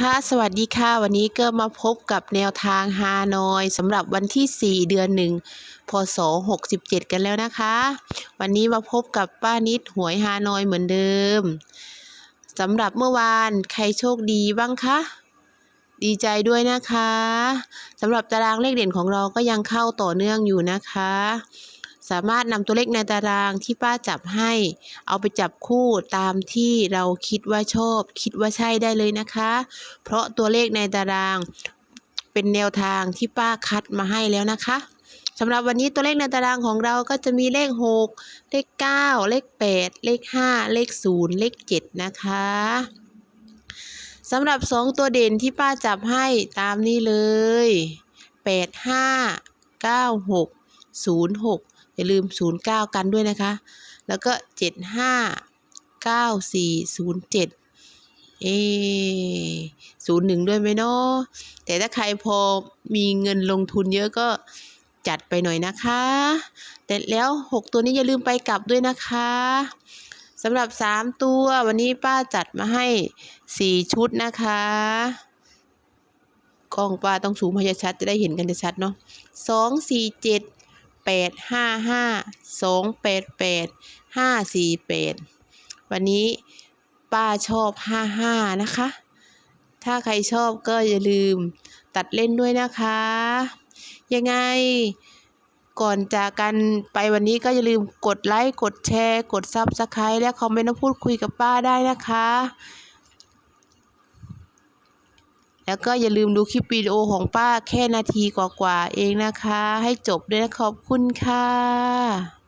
นะคะสวัสดีค่ะ วันนี้ก็มาพบกับแนวทางฮานอยสำหรับวันที่ 4 เดือน1พศ67 กันแล้วนะคะ วันนี้มาพบกับป้านิดหวยฮานอยเหมือนเดิมสำหรับเมื่อวานใครโชคดีบ้างคะดีใจด้วยนะคะสำหรับตารางเลขเด่นของเราก็ยังเข้าต่อเนื่องอยู่นะคะ สามารถนำตัวเลขในตารางที่ป้าจับให้ เอาไปจับคู่ตามที่เราคิดว่าชอบ คิดว่าใช่ได้เลยนะคะ เพราะตัวเลขในตาราง เป็นแนวทางที่ป้าคัดมาให้แล้วนะคะสำหรับวันนี้ตัวเลขในตารางของเราก็จะมีเลข 6 เลข 9 เลข 8 เลข 5 เลข 0 เลข 7 นะคะสำหรับ 2 ตัวเด่นที่ป้าจับให้ตามนี้เลย 8 5 9 6 0 6 อย่าลืม 09 กันด้วยนะคะ แล้วก็ 75 94 07 เอศูนย์หนึ่งด้วยไหมเนาะแต่ถ้าใครพอมีเงินลงทุนเยอะก็จัดไปหน่อยนะคะ แต่แล้ว 6 ตัวนี้อย่าลืมไปกลับด้วยนะคะสำหรับ 3 ตัววันนี้ป้าจัดมาให้ 4 ชุดนะคะกล้องป้าต้องสูงให้ชัดจะได้เห็นกันชัดเนาะ2 4 7 แปดห้าห้าสองแปดแปดห้าสี่แปดวันนี้ป้าชอบห้าห้านะคะ ถ้าใครชอบก็อย่าลืมตัดเล่นด้วยนะคะ ยังไงก่อนจากกันไปวันนี้ก็อย่าลืมกดไลค์ กดแชร์ กดซับสไครต์และคอมเมนต์พูดคุยกับป้าได้นะคะ แล้วก็อย่าลืมดูคลิปวิดีโอของป้าแค่นาทีกว่าๆเองนะคะ ให้จบด้วยนะขอบคุณค่ะ